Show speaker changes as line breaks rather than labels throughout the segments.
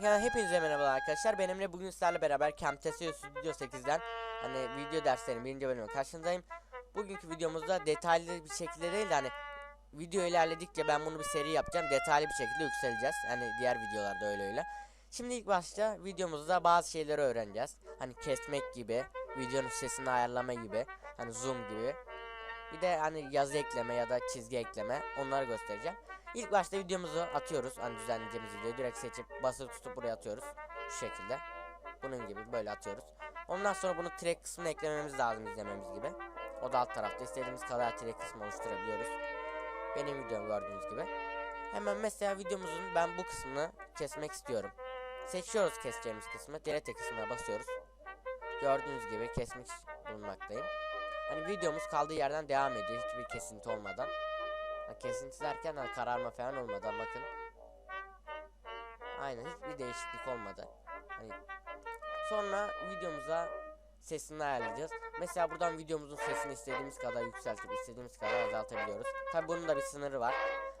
kanka hepinize merhabalar arkadaşlar. Benimle bugün sizlerle beraber Camtasia Studio 8'den hani video derslerinin birinci bölümü karşınızdayım. Bugünkü videomuzda detaylı bir şekilde değil de hani video ilerledikçe ben bunu bir seri yapacağım. Detaylı bir şekilde yükseleceğiz. Hani diğer videolarda öyle öyle. Şimdi ilk başta videomuzda bazı şeyleri öğreneceğiz. Hani kesmek gibi, videonun sesini ayarlama gibi, hani zoom gibi. Bir de hani yazı ekleme ya da çizgi ekleme onları göstereceğim. İlk başta videomuzu atıyoruz. Hani düzenleyeceğimiz videoyu direkt seçip basılı tutup buraya atıyoruz. Şu şekilde. Bunun gibi böyle atıyoruz. Ondan sonra bunu track kısmına eklememiz lazım izlememiz gibi. O da alt tarafta. istediğimiz kadar track kısmı oluşturabiliyoruz. Benim videom gördüğünüz gibi. Hemen mesela videomuzun ben bu kısmını kesmek istiyorum. Seçiyoruz keseceğimiz kısmı. Delete kısmına basıyoruz. Gördüğünüz gibi kesmiş bulunmaktayım. Hani videomuz kaldığı yerden devam ediyor hiçbir kesinti olmadan. Ha, kesinti derken hani kararma falan olmadan bakın. Aynen hiçbir değişiklik olmadı. Hani sonra videomuza sesini ayarlayacağız. Mesela buradan videomuzun sesini istediğimiz kadar yükseltip istediğimiz kadar azaltabiliyoruz. Tabi bunun da bir sınırı var.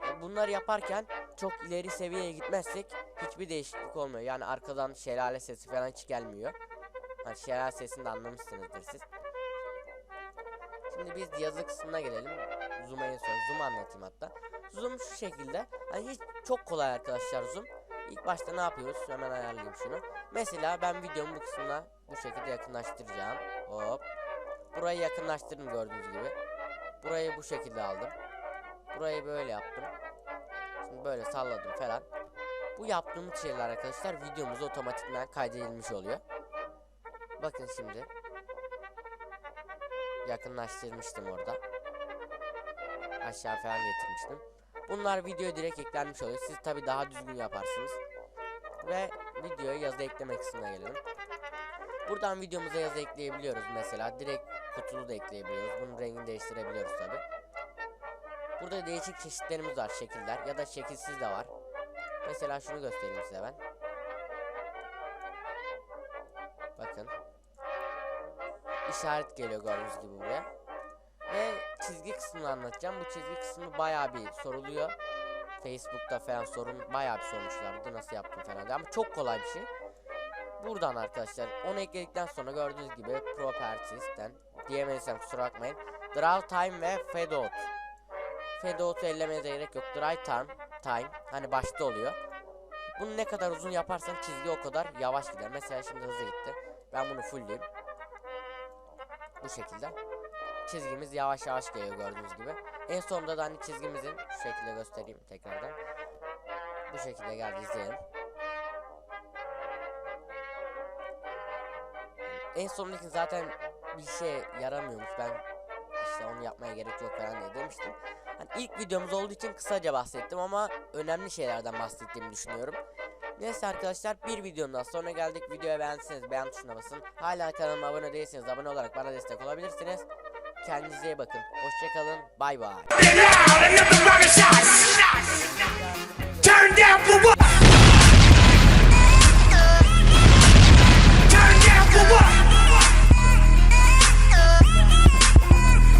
E, Bunları yaparken çok ileri seviyeye gitmezsek hiçbir değişiklik olmuyor. Yani arkadan şelale sesi falan hiç gelmiyor. Hani şelale sesini de anlamışsınızdır siz. Şimdi biz yazı kısmına gelelim. Zoom'a en son zoom anlatayım hatta. Zoom şu şekilde. Hani hiç çok kolay arkadaşlar zoom. İlk başta ne yapıyoruz? Hemen ayarlayayım şunu. Mesela ben videomu bu kısmına bu şekilde yakınlaştıracağım. Hop. Burayı yakınlaştırdım gördüğünüz gibi. Burayı bu şekilde aldım. Burayı böyle yaptım. Şimdi böyle salladım falan. Bu yaptığımız şeyler arkadaşlar videomuz otomatikman kaydedilmiş oluyor. Bakın şimdi yakınlaştırmıştım orada. Aşağı falan getirmiştim. Bunlar videoya direkt eklenmiş oluyor. Siz tabi daha düzgün yaparsınız. Ve videoya yazı ekleme kısmına gelelim. Buradan videomuza yazı ekleyebiliyoruz mesela. Direkt kutulu da ekleyebiliyoruz. Bunun rengini değiştirebiliyoruz tabi. Burada değişik çeşitlerimiz var şekiller ya da şekilsiz de var. Mesela şunu göstereyim size ben. İşaret geliyor gördüğünüz gibi buraya. Ve çizgi kısmını anlatacağım. Bu çizgi kısmı bayağı bir soruluyor. Facebook'ta falan sorun bayağı bir sormuşlardı nasıl yaptım falan diye. ama çok kolay bir şey. Buradan arkadaşlar onu ekledikten sonra gördüğünüz gibi Properties'ten diyemezsem kusura bakmayın. Draw time ve fade out. Fade out'u ellemeye de gerek yok. Dry time, time hani başta oluyor. Bunu ne kadar uzun yaparsan çizgi o kadar yavaş gider. Mesela şimdi hızlı gitti. Ben bunu fullleyeyim. Bu şekilde. Çizgimiz yavaş yavaş geliyor gördüğünüz gibi. En sonunda da hani çizgimizin şu şekilde göstereyim tekrardan. Bu şekilde geldi izleyelim. En sondaki zaten bir şey yaramıyormuş. Ben işte onu yapmaya gerek yok falan diye demiştim. Hani ilk videomuz olduğu için kısaca bahsettim ama önemli şeylerden bahsettiğimi düşünüyorum. Neyse arkadaşlar bir videonun daha sonra geldik. Videoyu beğendiyseniz beğen tuşuna basın. Hala kanalıma abone değilseniz abone olarak bana destek olabilirsiniz. Kendinize iyi bakın. Hoşçakalın. Bay bay.